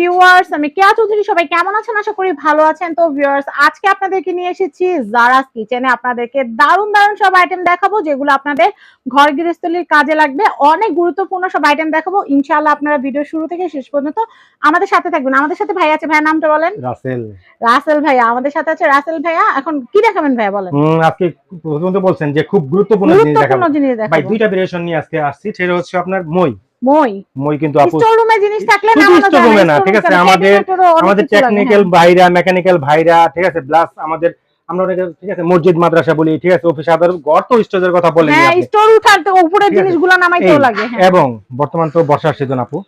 Viewers আমি কেয়া চৌধুরী সবাই কেমন আছেন? আশা করি ভালো আছেন। তো ভিউয়ার্স আজকে আপনাদেরকে নিয়ে এসেছি জারাস কিচেনে আপনাদেরকে দারুণ দারুণ সব আইটেম দেখাবো যেগুলো আপনাদের ঘর গৃহস্থলীর কাজে লাগবে। অনেক গুরুত্বপূর্ণ সব আইটেম দেখাবো। ইনশাআল্লাহ আপনারা ভিডিও শুরু থেকে শেষ পর্যন্ত আমাদের সাথে থাকবেন। আমাদের সাথে ভাই আছে ভাইয়া নামটা বলেন? রাসেল। রাসেল ভাইয়া আমাদের সাথে আছে রাসেল ভাইয়া। এখন কি দেখাবেন ভাইয়া বলেন? হুম, আজকে প্রথমত বলছেন যে খুব গুরুত্বপূর্ণ জিনিস গুরুত্বপূর্ণ দেখাবো। ভাই দুইটা ভেরিয়েশন নিয়ে আজকে আসছি। সেটা হচ্ছে আপনার মই। মই। মই কিন্তু আপু জিনিস থাকলে এ না, ঠিক আছে, আমাদের- আমাদের টেকনিক্যাল। ভাইরা মেকানিক্যাল ভাইরা ঠিক আছে? প্লাস আমাদের আমরা অনেকে ঠিক আছে? মসজিদ মাদ্রাসা বলি ঠিক আছে? অফিস আদার ঘর তো কথা বলেন হ্যাঁ স্টোর উঠার তো উপরের জিনিসগুলো নামাইতেও লাগে হ্যাঁ। এবং বর্তমান তো বর্ষার সিজন আপু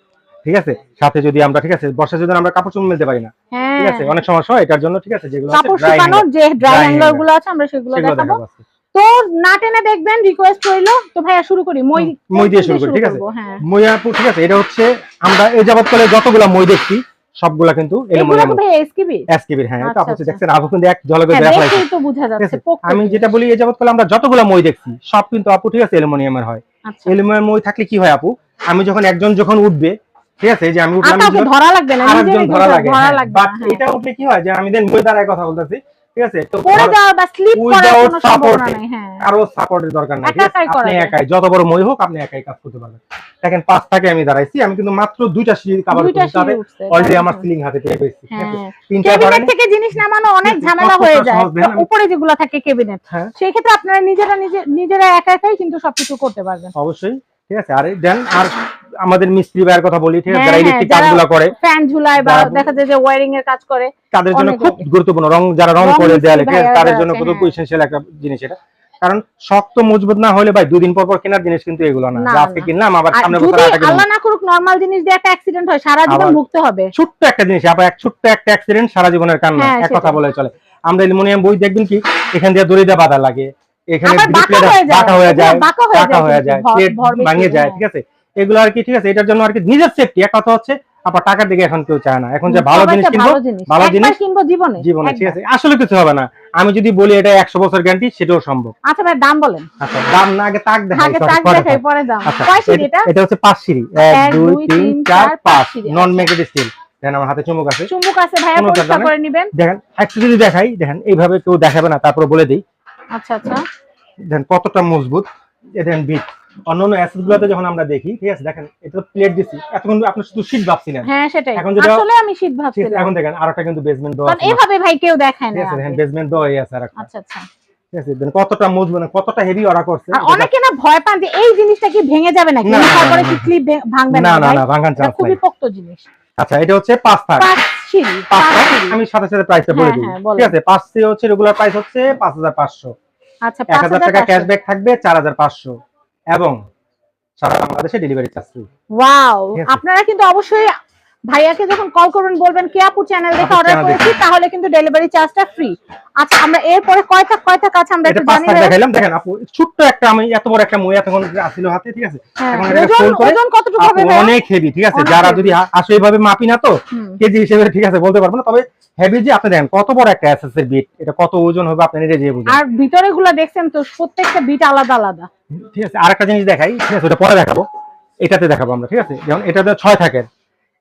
ঠিক আছে? সাথে যদি আমরা ঠিক আছে? বর্ষার সিজন আমরা কাপড় চুপ মেলতে পারি না ঠিক আছে? হ্যাঁ অনেক সমস্যা হয় এটার জন্য ঠিক আছে? যেগুলো কাপড় শুকানোর যে ড্রাই dry হ্যাঙ্গারগুলো আছে আমরা সেগুলো দেখাবো। তো না টেনে দেখবেন রিকোয়েস্ট রইল। তো ভাইয়া শুরু করি মই মই দিয়ে শুরু করি, ঠিক আছে? হ্যাঁ। মই আপু ঠিক আছে এটা হচ্ছে আমরা এই যাবত যতগুলা মই দেখছি সবগুলা কিন্তু এগুলো এলুমিনিয়াম তো ভাইয়া এসকিবি? এসকিবির হ্যাঁ এটা আচ্ছা, আচ্ছা। দেখছেন আপু কিন্তু এক জলকে হ্যাঁ দেখা পাইছে তো বোঝা যাচ্ছে আমি যেটা বলি এই যাবত কালে আমরা যতগুলা মই দেখছি সব কিন্তু আপু ঠিক আছে অ্যালুমিনিয়ামের হয়। আচ্ছা। অ্যালুমিনিয়াম মই থাকলে কি হয় আপু? আমি যখন একজন যখন উঠবে ঠিক আছে যে আমি উঠলাম ধরা লাগবে না আরেকজন ধরা লাগে বাট। এটা উঠলে কি হয় যে আমি দেন মই দ্বারাই কথা বলতেছি ঠিক আছে? পড়ে যাওয়া বা স্লিপ করার কোনো সম্ভাবনা support. হ্যাঁ। কারও সাপোর্টের দরকার নাই একা ঠিক আছে? একাই আপনি একাই যত বড় মই হোক আপনি একাই কাজ করতে পারবেন। দেখেন পাঁচ থেকে আমি দাঁড়াইছি আমি কিন্তু মাত্র দুইটা সিঁড়ি কাভার করতে হবে। অলরেডি আমার সিলিং হাতে পেয়ে হ্যাঁ। তিনটা কেবিনেট থেকে জিনিস নামানো অনেক ঝামেলা হয়ে যায়। আমি- উপরে যেগুলো থাকে কেবিনেট হ্যাঁ। সেই ক্ষেত্রে আপনারা নিজেরা নিজে নিজেরা একা একাই কিন্তু সবকিছু করতে পারবেন। অবশ্যই ঠিক আছে? আর দেন আর আমাদের মিস্ত্রি ভাইয়ের কথা বলি ঠিক আছে? হ্যাঁ, যারা হ্যাঁ, ইলেকট্রিক কাজগুলো করে ফ্যান ঝুলায় বা দেখা যায় যে ওয়ারিং এর কাজ করে তাদের জন্য খুব গুরুত্বপূর্ণ রং যারা রং করে দেয়ালে ঠিক আছে? তাদের জন্য খুব হ্যাঁ। ইসেনশিয়াল একটা জিনিস এটা। কারণ শক্ত মজবুত না হলে ভাই দুই দিন পর পর কেনার জিনিস কিন্তু এগুলো না। আজকে কিনলাম আবার সামনে বছর আটা আল্লাহ না করুক নরমাল জিনিস দিয়ে একটা অ্যাক্সিডেন্ট হয় সারা জীবন ভুগতে হবে। ছোট্ট একটা জিনিস আবার এক ছোট্ট একটা অ্যাক্সিডেন্ট সারা জীবনের কান্না হ্যাঁ, এক কথা বলে চলে। আমরা অ্যালুমিনিয়াম বই দেখবেন কি এখান দিয়ে দড়ি দিয়ে বাধা লাগে এখানে বাঁকা হয়ে যায়, বাঁকা হয়ে যায় বাঁকা হয়ে যায় হয়ে প্লেট ভাঙে যায় হ্যাঁ। ঠিক আছে? এগুলো আর কি ঠিক আছে? এটার জন্য আর কি নিজের সেফটি এক কথা হচ্ছে আবার টাকার দিকে এখন কেউ চায় না। এখন যে ভালো জিনিস কিনবো ভালো জিনিস। কিনবো জীবনে জীবনে ঠিক আছে? আসলে কিছু হবে না। আমি যদি বলি এটা একশো বছর গ্যারান্টি সেটাও সম্ভব। আচ্ছা ভাই দাম বলেন। আচ্ছা দাম না আগে তাক দেখাই আগে তাক দেখাই। পরে দাম। আচ্ছা এটা? এটা- হচ্ছে পাঁচ সিঁড়ি। এক এক, দুই দুই, তিন তিন, চার চার, পাঁচ পাঁচ। সিঁড়ি, নন। মেকেড স্টিল দেখেন আমার হাতে চুমুক আছে। চুম্বক আছে ভাইয়া পরিষ্কার করে নিবেন? দেখেন একটু যদি দেখাই দেখেন এইভাবে কেউ দেখাবে না তারপরে বলে দিই। আচ্ছা আচ্ছা। দেখেন কতটা মজবুত। এ দেখেন বিট। অন্যান্য অ্যাসেট গুলোতে যখন আমরা দেখি ঠিক আছে দেখেন এটা প্লেট দিছি এতক্ষণ আপনি শুধু শীট ভাবছিলেন। হ্যাঁ সেটাই। এখন যেটা- আসলে আমি শীত ভাবছিলাম। এখন দেখেন আরেকটা কিন্তু বেসমেন্ট দেওয়া আছে এভাবে ভাই কেউ দেখায় না দেখেন বেসমেন্ট দেওয়া আছে আরেকটা। আচ্ছা আচ্ছা। কতটা মজবুত মানে কতটা হেভি ওরা করছে। অনেকে না ভয় পান যে এই জিনিসটা কি ভেঙে যাবে নাকি? না, না, তারপরে না, কি ক্লিপ ভাঙবে না না না ভাই? ভাঙান চান্স খুবই পোক্ত জিনিস। আচ্ছা এটা হচ্ছে পাঁচ থাক। আমি সাথে সাথে প্রাইসটা বলে হ্যাঁ, দিই। হ্যাঁ, ঠিক আছে পাঁচ হচ্ছে রেগুলার প্রাইস হচ্ছে পাঁচ হাজার পাঁচশো। আচ্ছা এক হাজার হাজার টাকা ক্যাশব্যাক থাকবে চার হাজার পাঁচশো। এবং সারা বাংলাদেশে ডেলিভারি চার্জ ফ্রি ওয়াও আপনারা কিন্তু অবশ্যই ভাইয়াকে যখন কল করবেন বলবেন কে আপু চ্যানেল দেখে অর্ডার করেছি? তাহলে কিন্তু ডেলিভারি চার্জটা ফ্রি আচ্ছা আমরা এরপরে কয়টা কয়টা কাজ আমরা এটা একটু জানি দেখাইলাম। দেখেন আপু ছোট্ট একটা আমি এত বড় একটা মই এতক্ষণ আসছিল হাতে ঠিক আছে? হ্যাঁ, এখন এটাকে ওজন করে ওজন কতটুকু হবে? অনেক হেভি ঠিক আছে? যারা যদি আ- আসলে এইভাবে মাপি না তো কেজি হিসেবে ঠিক আছে বলতে পারব না। তবে হেভি যে আপনি দেখেন কত বড় একটা অ্যাসেস এর বিট এটা কত ওজন হবে আপনি নিজে যে বুঝেন। আর ভিতরে গুলা দেখছেন তো প্রত্যেকটা বিট আলাদা আলাদা। ঠিক আছে আরেকটা জিনিস দেখাই ঠিক আছে ওটা পরে দেখাবো। এটাতে দেখাবো আমরা ঠিক আছে? যেমন এটাতে ছয় থাকে।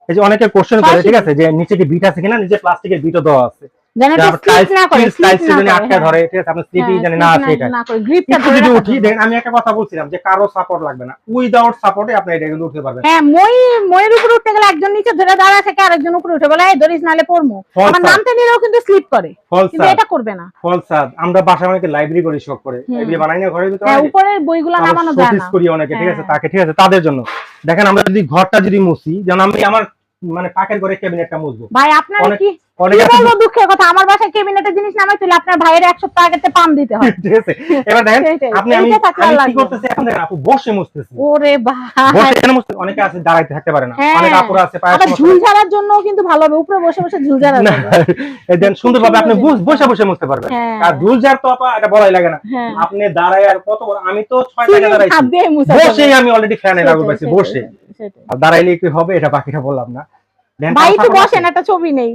এই যে অনেকে কোশ্চেন করে ঠিক আছে? যে নিচে কি বিট আছে কিনা? নিচে প্লাস্টিকের বিটও দেওয়া আছে। যেন স্লিপ না করে টাইলস না যদি করে, আটকা হ্যাঁ। ধরে ঠিক আছে আপনি স্লিপই হ্যাঁ, জানি না আছে এটা গ্রিপটা ধরে যদি উঠি জন্য। আমি একটা কথা বলছিলাম যে কারও সাপোর্ট লাগবে না। উইদাউট সাপোর্টে আপনি এটা কিন্তু উঠতে পারবেন। হ্যাঁ মই ময়ের উপরে উঠতে গেলে একজন নিচে ধরে দাঁড়া থাকে আরেকজন উপরে উঠে বলে এই ধরিস নালে পড়মু। আমার নামতে নিলেও কিন্তু স্লিপ করে। কিন্তু এটা করবে না। ফলস আমরা বাসায় অনেকে লাইব্রেরি করি শখ করে। বানাই না ঘরের ভিতরে হ্যাঁ উপরের বইগুলো নামানো যায় না করি অনেকে ঠিক আছে। তাকে ঠিক আছে তাদের জন্য। দেখেন আমরা যদি ঘরটা যদি মুছি যেমন আমি আমার মানে পাকের ঘরে ক্যাবিনেটটা মুছবো। ভাই আপনার কি অনেকে কি দুঃখের কথা আমার বাসায় কেবিনেটের জিনিস নামাই তুলে আপনার ভাইয়ের এক সপ্তাহ আগে পাম দিতে হয়। ঠিক আছে। এবার দেখেন আপনি আমি এইটা থাকলে আর আমি কি করতেছি? এখন দেখেন আপু বসে মুছতেছি। ওরে বসে ভাই কেন মুছতে অনেকে আছে দাঁড়াইতে থাকতে পারে না। হ্যাঁ। অনেক আপুরা আছে পায়ের আবার ঝুল ঝাড়ার জন্য কিন্তু ভালো হবে। উপরে বসে বসে ঝুল ঝাড়া এই দেন সুন্দরভাবে আপনি বস-। বসে বসে মুছতে পারবেন। হ্যাঁ। আর রুল যার তো আপা এটা বলাই লাগে না। হ্যাঁ। আপনি দাঁড়ায় আর কত আমি তো ছয় টাকা দাঁড়াইছি। বসেই যাবে। আমি অলরেডি ফ্যানে বসে। আর দাঁড়াইলে কি হবে এটা বাকিটা বললাম না। ভাই একটু বসেন একটা ছবি নেই।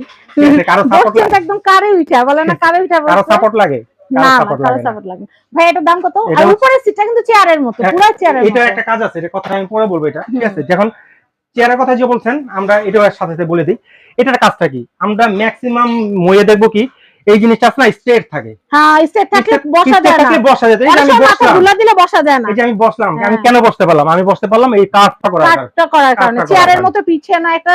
কারও সাপোর্ট একদম কারে উঠা বলে না কারে উঠা কারও সাপোর্ট লাগে না কারও সাপোর্ট লাগে না। সাপোর্ট লাগে না। ভাই এটার দাম কত? এটা আর উপরের সিটটা কিন্তু চেয়ারের মতো এক- পুরো চেয়ারের এটা একটা কাজ আছে এটা কথা আমি পরে বলব এটা ঠিক আছে? যখন চেয়ারের কথা যে বলছেন আমরা এটাও সাথে সাথে বলে দিই। এটার কাজটা কি? আমরা ম্যাক্সিমাম ময়ে দেখব কি এই জিনিসটা আছে না স্ট্রেট থাকে। হ্যাঁ থাকলে বসা যায় না। বসা যেত এই যে আমি বসলাম। দিলে বসা যায় না। এই যে আমি বসলাম আমি হ্যাঁ। কেন বসতে পারলাম? আমি বসতে পারলাম এই কাজটা করার কারণে। কাটটা করার কারণে চেয়ারের মতো পিছিয়ে না একটা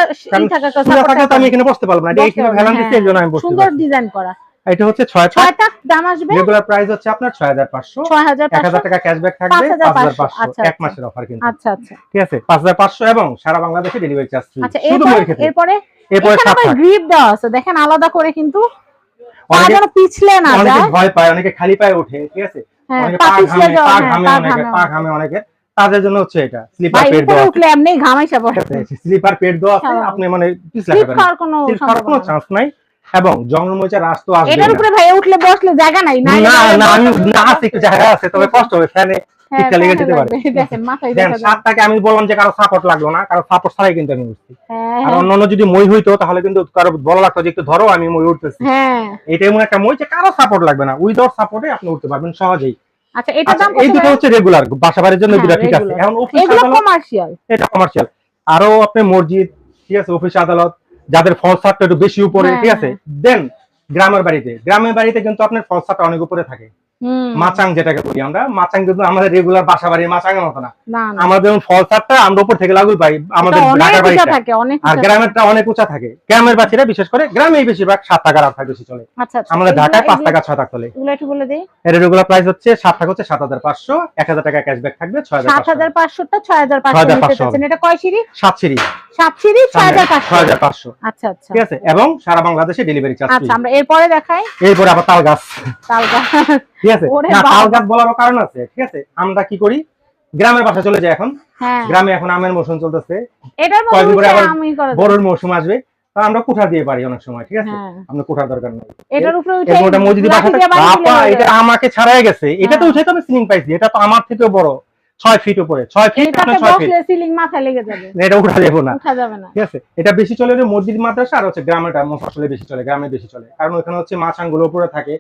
কথা তো আমি এখানে বসতে পারলাম না। এটা এখানে ভ্যালান দিচ্ছে এই জন্য আমি বসতে সুন্দর ডিজাইন করা। এটা হচ্ছে ছয় পাঁচ। ছয়টা দাম আসবে? রেগুলার প্রাইস হচ্ছে আপনার ছয় হাজার পাঁচশো। ছয় হাজার এক হাজার পাঁচশো? টাকা ক্যাশব্যাক থাকবে 5,500 পাঁচ হাজার পাঁচশো। আচ্ছা, এক আচ্ছা। মাসের অফার কিন্তু। আচ্ছা আচ্ছা। ঠিক আছে পাঁচ হাজার পাঁচশো এবং সারা বাংলাদেশে ডেলিভারি চার্জ ফ্রি আচ্ছা এরপরে এরপরে গ্রিপ দেওয়া আছে। দেখেন আলাদা করে কিন্তু পা যেন পিছলে না যায়। ভয় পায় অনেকে খালি পায়ে ওঠে ঠিক আছে? হ্যাঁ অনেকে পা পা ঘামে পা হ্যাঁ ঘামে অনেকে পা ঘামে অনেকে। তাদের জন্য হচ্ছে এটা স্লিপার পেট দেওয়া। উঠলে এমনি ঘামাইছে স্লিপার পেট দেওয়া আছে হ্যাঁ। আপনি মানে পিছলে কোনো। চান্স নাই এবং জঙ্গলমরিচা রাস তো আসবে এটার উপরে ভাই উঠলে বসলে জায়গা নাই না না আছে একটু জায়গা আছে তবে কষ্ট হবে ফ্যানে হ্যাঁ, টিকটা লেগে যেতে পারে। দেখেন মাথায় দেন দেখা যায় সাতটাকে আমি বললাম যে কারও সাপোর্ট লাগল না কারও সাপোর্ট ছাড়াই কিন্তু আমি উঠছি। হ্যাঁ আর হ্যাঁ, অন্য অন্য যদি মই হইতো তাহলে কিন্তু কারও বলা লাগতো যে একটু ধরো আমি মই উঠতেছি। এটা এমন একটা মই যে কারও সাপোর্ট লাগবে না। উইদাউট সাপোর্টে আপনি উঠতে পারবেন সহজেই। আচ্ছা আচ্ছা, দাম এই দুটো হচ্ছে রেগুলার বাসা বাড়ির জন্য দুটো ঠিক আছে। এখন অফিস কমার্শিয়াল এটা কমার্শিয়াল আরও আপনি মসজিদ ঠিক আছে অফিস আদালত যাদের ফলসারটা একটু বেশি উপরে ঠিক আছে। দেন গ্রামের বাড়িতে। গ্রামের বাড়িতে কিন্তু আপনার ফলসারটা অনেক উপরে থাকে। মাচাং যেটাকে বলি আমরা মাচাং কিন্তু আমাদের রেগুলার বাসা বাড়ির মাচাঙের মতো না। আমাদের যেমন ফলসারটা আমরা উপর থেকে লাগুই পাই আমাদের ঢাকার বাড়িটা। থাকে অনেক আর থাকে। গ্রামেরটা অনেক উঁচা থাকে। গ্রামের বাচ্চারা বিশেষ করে গ্রামেই বেশিরভাগ সাত টাকার আট টাকা বেশি চলে। আচ্ছা আচ্ছা। আমাদের ঢাকায় পাঁচ টাকা ছয় টাকা চলে। এগুলো একটু বলে দিই। এর রেগুলার প্রাইস হচ্ছে সাত টাকা হচ্ছে সাত হাজার পাঁচশো এক হাজার টাকা ক্যাশব্যাক থাকবে ছয় হাজার সাত পাঁচশো হাজার পাঁচশোটা ছয় হাজার পাঁচশো 6,500 এটা কয় সিঁড়ি? সাত সিঁড়ি। সাত সিঁড়ি ছয় হাজার পাঁচশো। হাজার পাঁচশো। আচ্ছা আচ্ছা। ঠিক আছে? এবং সারা বাংলাদেশে ডেলিভারি চার্জ আচ্ছা আমরা এরপরে দেখাই। এরপরে আবার তাল গাছ। তাল গাছ। ঠিক আছে? না তাল গাছ বলারও কারণ আছে ঠিক আছে? আমরা কি করি? গ্রামের বাসা চলে যাই এখন। হ্যাঁ। গ্রামে এখন আমের মৌসুম চলতেছে। কয়েকদিন পরে আবার আমি বড়র মৌসুম আসবে। আমরা কুঠা দিয়ে পারি অনেক সময় ঠিক আছে? হ্যাঁ। আমরা কুঠার দরকার নেই। এটার উপরে উঠে মসজিদে বাবা এটা আমাকে ছাড়াই গেছে। এটা তো হ্যাঁ। উঠে তো আমি সিলিং পাইছি। এটা তো আমার থেকেও বড়। ছয় ফিট উপরে। ছয় ফিট না ছয় ফিট সিলিং মাথায় লেগে যাবে। এটা উঠা যাব না। উঠা যাবে না। ঠিক আছে? এটা বেশি চলে মসজিদ মাদ্রাসা আর হচ্ছে গ্রামেটা আসলে বেশি চলে গ্রামে বেশি চলে। কারণ ওখানে হচ্ছে মাছাংগুলো উপরে থাকে।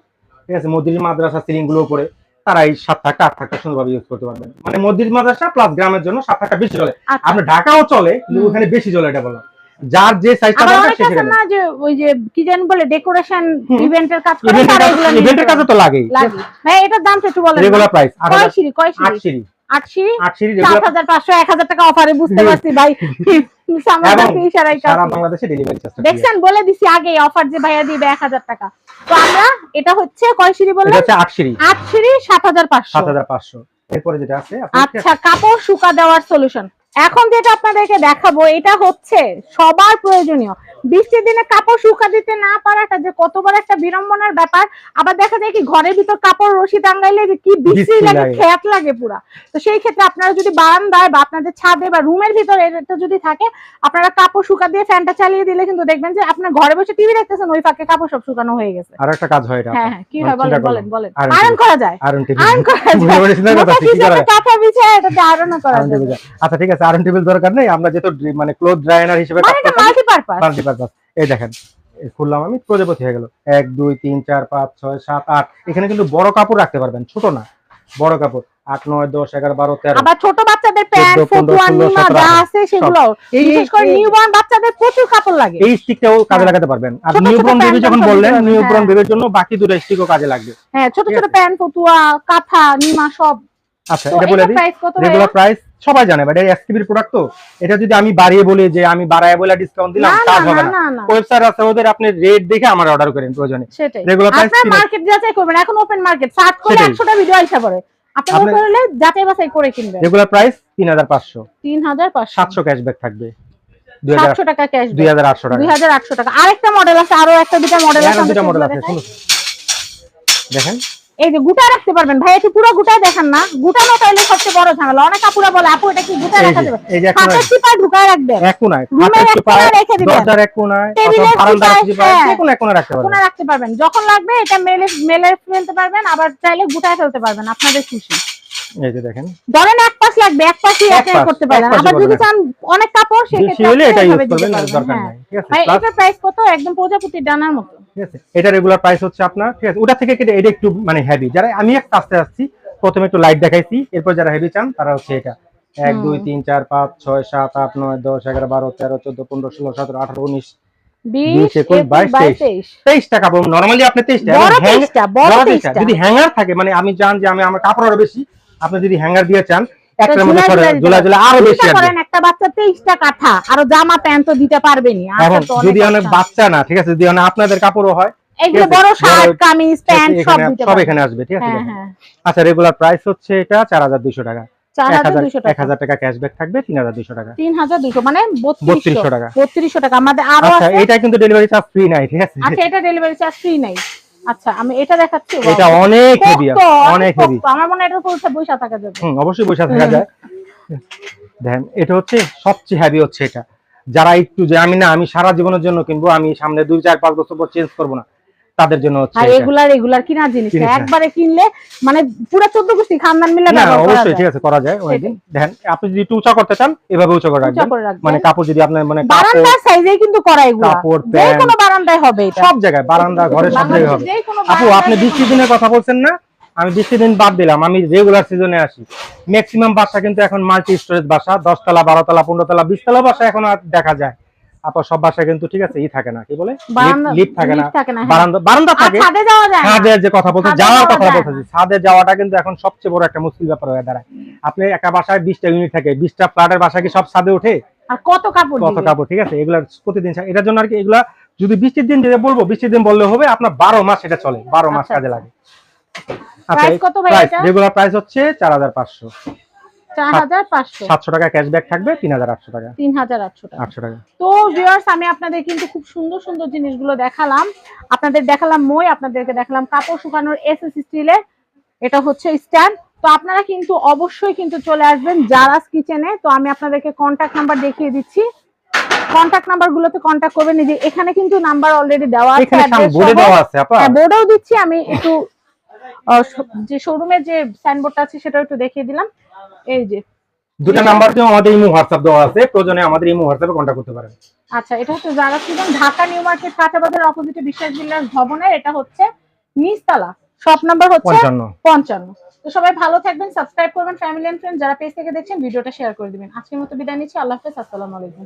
ঠিক আছে মদির মাদ্রাসা সিলিংগুলো উপরে তারা এই সাত থাকা আট থাকা সুন্দরভাবে ইউজ করতে পারবেন। মানে মদির মাদ্রাসা প্লাস গ্রামের জন্য সাত থাকা বেশি চলে। আচ্ছা। আপনার ঢাকাও চলে কিন্তু ওখানে বেশি চলে এটা বললাম যার যে সাইজটা দরকার সেখানে না যে ওই যে কি জানি বলে ডেকোরেশন। ইভেন্টের কাজ করে তারা এগুলো ইভেন্টের কাজে তো পারে। লাগে হ্যাঁ এটার দামটা একটু বলেন। রেগুলার প্রাইস কয় সিঁড়ি। টাকা অফারে বুঝতে পারছি ভাই। দেখছেন বলে দিছি আগে অফার যে ভাইয়া দিবে এক হাজার টাকা। তো আমরা এটা হচ্ছে কয় সিঁড়ি আট সিঁড়ি। আট সিঁড়ি সাত হাজার পাঁচশো। সাত হাজার পাঁচশো। এরপরে যেটা আছে আচ্ছা কাপড় শুকা দেওয়ার সলিউশন এখন যেটা আপনাদেরকে দেখাবো এটা হচ্ছে সবার প্রয়োজনীয়। বৃষ্টির দিনে কাপড় শুকা দিতে না পারাটা যে কত বড় একটা বিড়ম্বনার ব্যাপার আবার দেখা যায় কি ঘরের ভিতর কাপড় রশি টাঙ্গাইলে যে কি বিশ্রী লাগে। খেয়াত লাগে পুরা। তো সেই ক্ষেত্রে আপনারা যদি বারান্দায় বা আপনাদের ছাদে বা রুমের ভিতরে এটা যদি থাকে আপনারা কাপড় শুকা দিয়ে ফ্যানটা চালিয়ে দিলে কিন্তু দেখবেন যে আপনার ঘরে বসে টিভি দেখতেছেন ওই ফাঁকে কাপড় সব শুকানো হয়ে গেছে। আর একটা কাজ হয় এটা। হ্যাঁ হ্যাঁ কি হয়? বলেন বলেন বলেন। Iron আয়রন করা যায়। আয়রন করা যায়। কথা, বিছায় এটাতে আয়রনও করা যায়। আচ্ছা ঠিক আছে। আয়রন টেবিল দরকার নেই আমরা যেহেতু মানে ক্লোথ ড্রায়ার হিসেবে মানে মাল্টিপারপাস এই দেখেন খুললাম আমি প্রজাপতি হয়ে গেল। এক দুই তিন চার পাঁচ ছয় সাত আট। এখানে কিন্তু বড় কাপড় রাখতে পারবেন ছোট না বড় কাপড়। আট নয় দশ এগারো বারো তেরো। আবার ছোট বাচ্চাদের প্যান্ট ফতুয়া 16, নিমা 17, যা আছে সেগুলো। বিশেষ করে নিউবর্ন বাচ্চাদের প্রচুর কাপড় লাগে। এই স্টিকটাও কাজে হ্যাঁ। লাগাতে পারবেন। আর নিউব্রন বেবি যখন বললেন নিউব্রন হ্যাঁ। বেবির জন্য বাকি দুটো স্টিকও কাজে লাগবে। হ্যাঁ ছোট ছোট প্যান্ট ফতুয়া কাঁথা নিমা সব। আচ্ছা এটা বলে দিই রেগুলার প্রাইস সবাই জানে বাট এটা এসটিভির প্রোডাক্ট তো এটা যদি আমি বাড়িয়ে বলি যে আমি বাড়ায় বলে ডিসকাউন্ট দিলাম না হবে না। ওয়েবসাইট আছে ওদের আপনি রেট দেখে আমার অর্ডার করেন প্রয়োজনে। রেগুলার প্রাইস আপনার মার্কেট যাচাই করবেন এখন ওপেন মার্কেট সার্চ করলে সেটাই। 100টা ভিডিও আইসা পড়ে। আপনি আপনি- করলে যাচাই বাছাই করে কিনবেন। রেগুলার প্রাইস তিন হাজার পাঁচশো। 3500 সাতশো ক্যাশব্যাক থাকবে। দুই হাজার 700 টাকা ক্যাশ দুই হাজার আটশো টাকা। 2800 টাকা। আরেকটা মডেল আছে আরও একটা দুটা মডেল আছে দুটা মডেল আছে দেখেন। এই যে গুটা রাখতে পারবেন। ভাই একটু পুরো গুটাই দেখান না। গুটানো তাইলে সবচেয়ে বড় ঝামেলা। অনেক আপুরা বলে আপু এটা কি গুটা রাখা যাবে? হাতের কোনায় ঢুকায় রাখবেন এক কোনায় হাতের কোনায় রেখে দিবেন। দরজার এক কোনায় টেবিলের অথবা বারান্দার এক চিপায়, চিপায়, হ্যাঁ। যে কোনো এক কোনায় রাখতে পারবেন। কোনা রাখতে পারবেন। যখন লাগবে এটা মেলে মেলে ফেলতে পারবেন আবার চাইলে গুটায় ফেলতে পারবেন। আপনাদের খুশি। এই যে দেখেন। ধরেন এক পাশ লাগবে এক পাশই করতে এক পারবেন। আবার যদি চান অনেক কাপড় সেক্ষেত্রে এটা ইউজ করবেন দরকার হ্যাঁ। নাই। ঠিক আছে প্রাইস কত? একদম প্রজাপতির ডানার মতো। ঠিক আছে? এটা রেগুলার প্রাইস হচ্ছে আপনার ঠিক আছে? ওটা থেকে কেটে এটা একটু মানে হেভি যারা আমি একটা আসতে আসছি প্রথমে একটু লাইট দেখাইছি এরপর যারা হেভি চান তারা হচ্ছে এটা। এক দুই তিন চার পাঁচ ছয় সাত আট নয় দশ এগারো বারো তেরো চোদ্দ পনেরো ষোলো সতেরো আঠারো উনিশ মানে আমি জান যে আমি আমার কাপড় আরও বেশি আপনি যদি হ্যাঙ্গার দিয়ে চান একটার মধ্যে আরও বেশি করেন একটা বাচ্চা আরও জামা প্যান্ট তো দিতে পারবেনি যদি অনেক বাচ্চা না ঠিক আছে যদি অনেক আপনাদের কাপড়ও হয় এগুলো বড় বড়- শার্ট কামিজ প্যান্ট সব দিতে সব এখানে আসবে ঠিক আছে হ্যাঁ। হ্যাঁ। আচ্ছা রেগুলার প্রাইস হচ্ছে এটা চার হাজার দুইশো টাকা। চার এক হাজার হাজার দুশো এক টাকা হাজার টাকা। ক্যাশব্যাক থাকবে টাকা মানে টাকা। টাকা আমাদের আরও আচ্ছা আছে। এটা কিন্তু ডেলিভারি চার্জ ফ্রি নাই ঠিক আছে? আচ্ছা এটা ডেলিভারি চার্জ ফ্রি নাই। আচ্ছা আমি এটা দেখাচ্ছি এটা অনেক হেভি অনেক হেভি আমার মনে হয় এটা পড়ছে বৈশা থাকা যাবে। হুম অবশ্যই বৈশা থাকা যায়। দেখেন এটা হচ্ছে সবচেয়ে হেভি হচ্ছে এটা। যারা একটু যে আমি না আমি সারা জীবনের জন্য কিনবো আমি সামনে দুই চার পাঁচ বছর পর চেঞ্জ করব না। তাদের জন্য হচ্ছে রেগুলার রেগুলার কিনা জিনিস। জিনিস না। না। একবারে কিনলে মানে পুরো চোদ্দ গোষ্ঠী খানদান মিলে ব্যবহার করা যায়। ঠিক আছে করা যায় অনেকদিন। দেখেন আপনি যদি একটু উঁচা করতে চান এভাবে উঁচা করে রাখবেন। মানে কাপড় যদি আপনার মানে বারান্দার সাইজেই কিন্তু করা এগুলো। কাপড়, যে কোনো বারান্দায় হবে এটা। সব জায়গায় বারান্দা ঘরে সব জায়গায় হবে। আপু আপনি বৃষ্টি দিনের কথা বলছেন না আমি বৃষ্টি দিন বাদ দিলাম। আমি রেগুলার সিজনে আসি। ম্যাক্সিমাম বাসা কিন্তু এখন মাল্টি স্টোরেজ বাসা দশতলা বারোতলা পনেরো তলা বিশ তলা বাসা এখন আর দেখা যায়। আপা সব বাসায় কিন্তু ঠিক আছে ই থাকে না কি বলে? লিফট থাকে না। হ্যাঁ। বারান্দা বারান্দা থাকে। ছাদে যাওয়া যায় না। ছাদের যে কথা বলতে যাওয়ার কথা বলতেছি ছাদে যাওয়াটা কিন্তু এখন সবচেয়ে বড় একটা মুশকিল ব্যাপার হয়ে দাঁড়ায়। আপনি একটা বাসায় বিশটা ইউনিট থাকে বিশটা ফ্ল্যাটের বাসায় কি সব ছাদে ওঠে? আর কত কাপড় কত কাপড় ঠিক আছে? এগুলা প্রতিদিন এটার জন্য আর কি এগুলা যদি বৃষ্টির দিন যেটা বলব বৃষ্টির দিন বললে হবে আপনার বারো মাস এটা চলে। বারো মাস আচ্ছা, কাজে আচ্ছা। লাগে। আচ্ছা, Price কত ভাই এটা? রেগুলার প্রাইস হচ্ছে চার হাজার পাঁচশো। টাকা ক্যাশব্যাক থাকবে টাকা। টাকা। টাকা। তো ভিউয়ার্স আমি আপনাদের কিন্তু খুব সুন্দর সুন্দর জিনিসগুলো দেখালাম। আপনাদের দেখালাম মই আপনাদেরকে দেখালাম কাপড় শুকানোর এসএস স্টিলের এটা হচ্ছে স্ট্যান্ড তো আপনারা কিন্তু অবশ্যই কিন্তু চলে আসবেন জারাস কিচেনে তো আমি আপনাদেরকে কন্টাক্ট নাম্বার দেখিয়ে দিচ্ছি। কন্টাক্ট নাম্বার গুলোতে কন্ট্যাক্ট করবেন। যে এখানে কিন্তু নাম্বার অলরেডি দেওয়া আছে এখানে address বোর্ডে সহ। দেওয়া আছে আপা। হ্যাঁ বোর্ডেও দিচ্ছি। আমি একটু যে শোরুমের যে সাইনবোর্ডটা আছে সেটা একটু দেখিয়ে দিলাম। এই যে। দুটো নাম্বার দিয়ে আমাদের ইমো হোয়াটসঅ্যাপ দেওয়া আছে প্রয়োজনে আমাদের ইমো হোয়াটসঅ্যাপে কন্টাক্ট করতে পারেন। আচ্ছা এটা হচ্ছে যারা সিজন ঢাকা নিউ মার্কেট কাঁচা বাজার অপোজিটে বিশ্বাস বিল্ডার্স ভবনের এটা হচ্ছে নিচতলা। শপ নাম্বার হচ্ছে পঞ্চান্ন। পঞ্চান্ন। তো সবাই ভালো থাকবেন সাবস্ক্রাইব করবেন ফ্যামিলি এন্ড ফ্রেন্ড যারা পেজ থেকে দেখছেন ভিডিওটা শেয়ার করে দিবেন। আজকের মতো বিদায় নিচ্ছি আল্লাহ হাফেজ আসসালামু আলাইকুম।